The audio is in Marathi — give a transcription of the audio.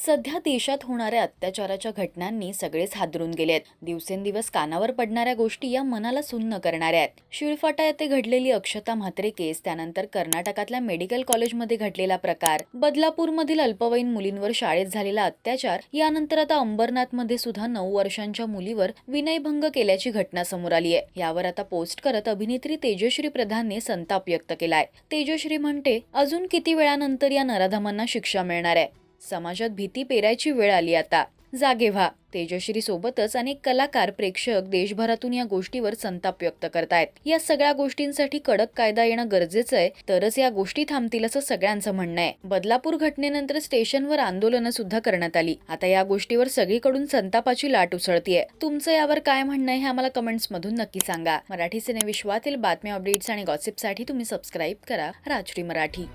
सध्या देशात होणाऱ्या अत्याचाराच्या घटनांनी सगळेच हादरून गेलेत दिवसेंदिवस कानावर पडणाऱ्या गोष्टी या मनाला सुन्न करणाऱ्या आहेत. शिळफाटा येथे घडलेली अक्षता म्हात्रे केस त्यानंतर कर्नाटकातल्या मेडिकल कॉलेजमध्ये घडलेला प्रकार बदलापूरमधील अल्पवयीन मुलींवर शाळेत झालेला अत्याचार यानंतर आता अंबरनाथमध्ये सुद्धा नऊ वर्षांच्या मुलीवर विनयभंग केल्याची घटना समोर आली आहे. यावर आता पोस्ट करत अभिनेत्री तेजश्री प्रधानने संताप व्यक्त केलाय. तेजश्री म्हणते अजून किती वेळानंतर या नराधमांना शिक्षा मिळणार आहे? समाजात भीती पेरायची वेळ आली आता. जागे व्हा. तेजश्री सोबतच अनेक कलाकार प्रेक्षक देशभरातून या गोष्टीवर संताप व्यक्त करतायत. या सगळ्या गोष्टींसाठी कडक कायदा येणं गरजेचं आहे. तरच या गोष्टी थांबतील असं सगळ्यांचं म्हणणं आहे. बदलापूर घटनेनंतर स्टेशनवर आंदोलनं सुद्धा करण्यात आली. आता या गोष्टीवर सगळीकडून संतापाची लाट उसळतीये. तुमचं यावर काय म्हणणं आहे हे आम्हाला कमेंट्स मधून नक्की सांगा. मराठी सिने विश्वातील बातम्या अपडेट्स आणि गॉसिपसाठी तुम्ही सबस्क्राईब करा. राजश्री मराठी.